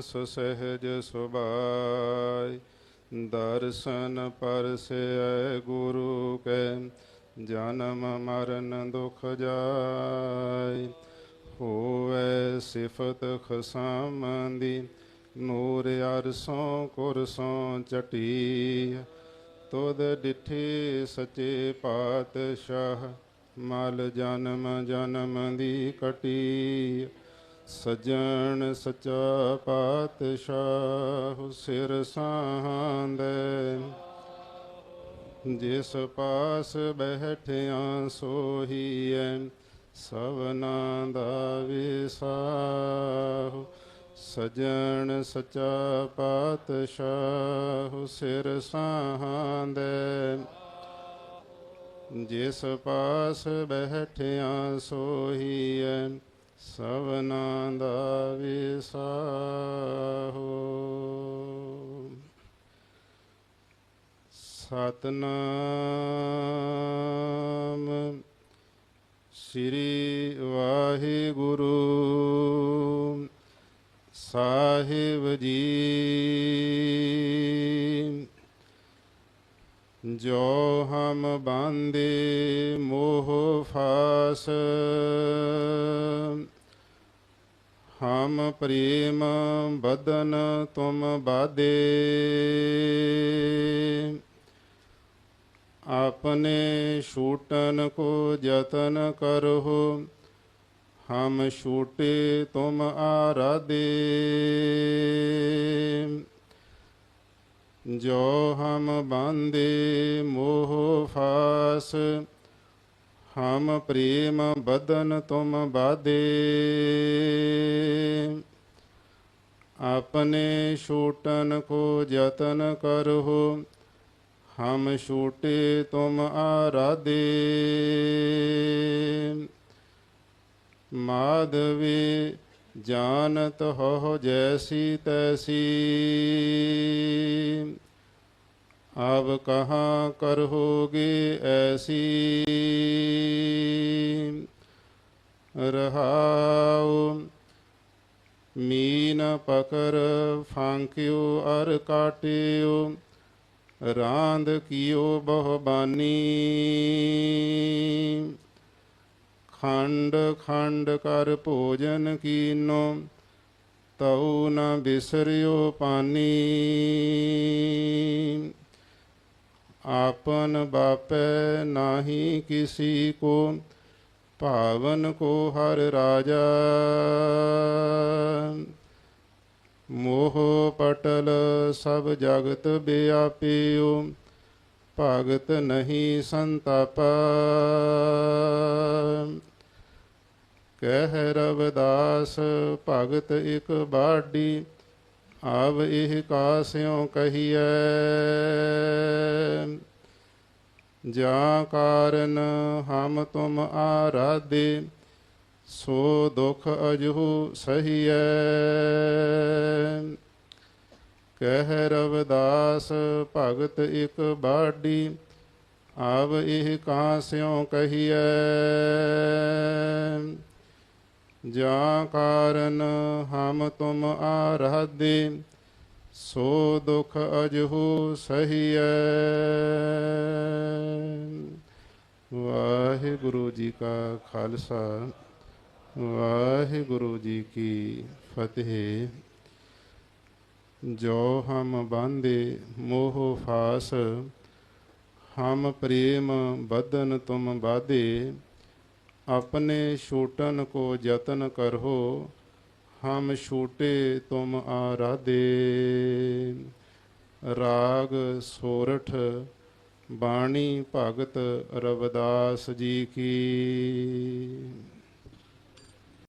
ਸੋ ਸਹਿਜ ਸੁਭਾਈ, ਦਰਸ਼ਨ ਪਰਸੈ ਗੁਰੂ ਕੈ, ਜਨਮ ਮਰਨ ਦੁਖ ਜਾਈ। ਹੋਵੇ ਸਿਫਤ ਖਸਮ ਨੂਰ ਅਰਸੋਂ ਕੁਰਸੋਂ ਚਟੀ ਤੁਧ ਡਿਠੇ ਸੱਚੇ ਪਾਤਸ਼ਾਹ, ਮਲ ਜਨਮ ਜਨਮ ਦੀ ਕਟੀ ਸਜਣ ਸਚਾ ਪਾਤਸ਼ਾਹ ਸਿਰ ਸਾਂਦੇ ਜਿਸ ਪਾਸ ਬਹਿਠਿਆ ਸੋਹੀਐ ਸਵਨਾ ਦਾ ਵਿਸਾਹੁ। ਸਜਣ ਸਚਾ ਪਾਤਸ਼ਾਹ ਸਿਰ ਸਾਂਦੇ ਜਿਸ ਪਾਸ ਬਹਿਠਿਆ ਸੋਹੀਐ ਸਵਨਾ ਦਾ ਵਿਸਾਹੋ। ਸਤਨਾਮ ਸ੍ਰੀ ਵਾਹਿਗੁਰੂ। ਸਾਹਿਬ ਜੀ। ਜੋ ਹਮ ਬਾਂਦੇ ਮੋਹ ਫਾਸ ਹਮ ਪ੍ਰੇਮ ਬਦਨ ਤੁਮ ਬਾਦੇ। ਆਪਨੇ ਛੂਟਨ ਕੋ ਯਤਨ ਕਰਹੁ, ਹਮ ਛੂਟੇ ਤੁਮ ਆਰਾਦੇ ਜੋ ਹਮ ਬਾਂਦੇ ਮੋਹ ਫਾਸ ਹਮ ਪ੍ਰੇਮ ਬਦਨ ਤੁਮ ਬਾਦੇ। ਆਪਣੇ ਛੂਟਨ ਕੋ ਯਤਨ ਕਰਹੁ, ਹਮ ਛੂਟੇ ਤੁਮ ਆਰਾਦੇ ਮਾਧਵੇ ਜਾਣਤ ਹੋ ਜੈਸੀ ਤੈਸੀ। ਆਬ ਕਹਾਂ ਕਰੋਗੇ ਐਸੀ? ਰਹਾਉ, ਮੀਨ ਪਕਰ ਫਾਂਕਿਓ ਅਰ ਕਾਟਿਓ, ਰਾਂਦ ਕੀਓ ਬਹੁ ਬਾਨੀ ਖੰਡ ਖੰਡ ਕਰ ਭੋਜਨ ਕੀਨੋ, ਤਉ ਨ ਬਿਸਰਿਓ ਪਾਨੀ। ਆਪਨ ਬਾਪੈ ਨਾਹੀ ਕਿਸੀ ਕੋ ਭਾਵਨ ਕੋ ਹਰ ਰਾਜਾ। ਮੋਹ ਪਟਲ ਸਭ ਜਗਤ ਬਿਆਪਿਓ, ਭਗਤ ਨਹੀਂ ਸੰਤਾਪਾ। ਕਹਿ ਰਵਦਾਸ, ਭਗਤ ਇਕ ਬਾਡੀ ਆਵ ਇਹ ਕਾਸਿਓ ਕਹੀਐ। ਜਾਂ ਕਾਰਨ ਹਮ ਤੁਮ ਆਰਾਧੇ, ਸੋ ਦੁਖ ਅਜਹੂ ਸਹੀਐ। ਕਹਿ ਰਵਦਾਸ ਭਗਤ ਇਕ ਬਾਡੀ, ਆਵ ਇਹ ਕਾਸਿਓ ਕਹੀਐ। ਜਾਂ ਕਾਰਨ ਹਮ ਤੁਮ ਆਰਾਧੇ, ਸੋ ਦੁਖ ਅਜਹੂ ਸਹੀਐ। ਵਾਹਿਗੁਰੂ ਜੀ ਕਾ ਖਾਲਸਾ, ਵਾਹਿਗੁਰੂ ਜੀ ਕੀ ਫਤਿਹ। ਜੋ ਹਮ ਬਾਂਦੇ ਮੋਹ ਫਾਸ, ਹਮ ਪ੍ਰੇਮ ਬਦਨ ਤੁਮ ਬਾਦੇ ਆਪਣੇ ਛੂਟਨ ਕੋ ਯਤਨ ਕਰੋ, ਹਮ ਛੂਟੇ ਤੁਮ ਆਰਾਧੇ। ਰਾਗ ਸੋਰਠ, ਬਾਣੀ ਭਗਤ ਰਵਿਦਾਸ ਜੀ ਕੀ।